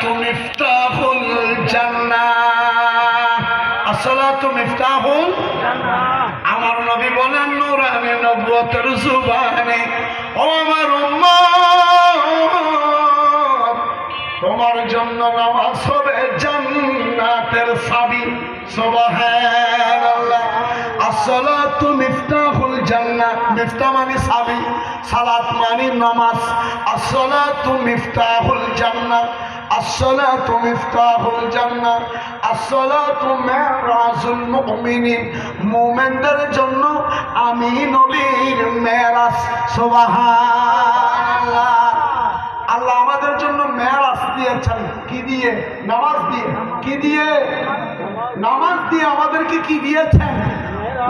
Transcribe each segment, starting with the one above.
আসসালাতু মিফতাহুল জান্নাহ। আসসালাতু মিফতাহুল আমার নবী বলেন, নূরানি নবুয়তের জুবানে, ও আমার উম্মত, তোমার জন্য নামাজ হবে জান্নাতের সাবি। সুবহানাল্লাহ। আসসালাতু মিফতাহুল জান্নাহ। মিফতা মানে সাবি, সালাত মানে নামাজ। আসসালাতু মিফতাহুল জান্নাহ। মিফতাহুল জান্নাহ আসসালাতু মিরাজুল মুমিনিন। মুমিনদের জন্য আমি নবীর মেরাজ আল্লাহ আমাদের জন্য মেরাজ দিয়েছেন। কি দিয়ে? নামাজ দিয়ে। কি দিয়ে? নামাজ দিয়ে আমাদেরকে কি দিয়েছেন?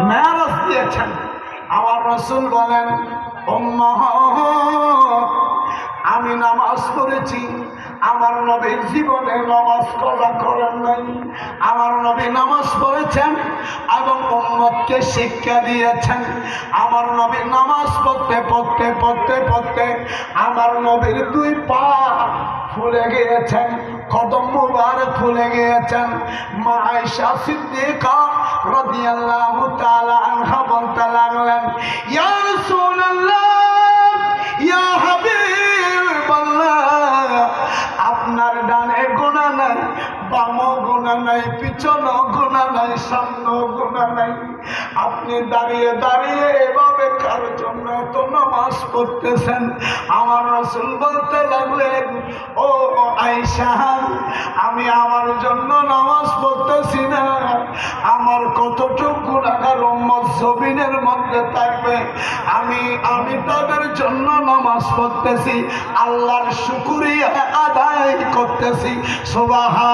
মেরাজ দিয়েছেন। আমার রসুল বলেন "উম্মাহ, আমি নামাজ পড়েছি। আমার নবীর জীবনে নামাজ পড়া করেন নাই। আমার নবী নামাজ পড়েছেন এবং উম্মতকে শিক্ষা দিয়েছেন। আমার নবী নামাজ পড়তে পড়তে পড়তে পড়তে আমার নবীর দুই পা ফুলে গিয়েছেন, কদম মুবারক ফুলে গিয়েছেন। মা আয়েশা সিদ্দিকা রাদিয়াল্লাহু তাআলা আনহা বলতে গোনা নাই, পিছন গোনা নাই গোনা নাই। আপনি দাঁড়িয়ে দাঁড়িয়ে এভাবে কার জন্য এত আমার রসুল বলতে লাগলেন, ও আয়সা আমি আমার জন্য নামাজ পড়তেছি না। আমার কতটুকু গুণাগার জমিনের মধ্যে থাকবে? আমি আমি তাদের জন্য নামাজ পড়তেছি। আল্লাহর শুকুরিয়া আদায় করতেছি। সুবাহা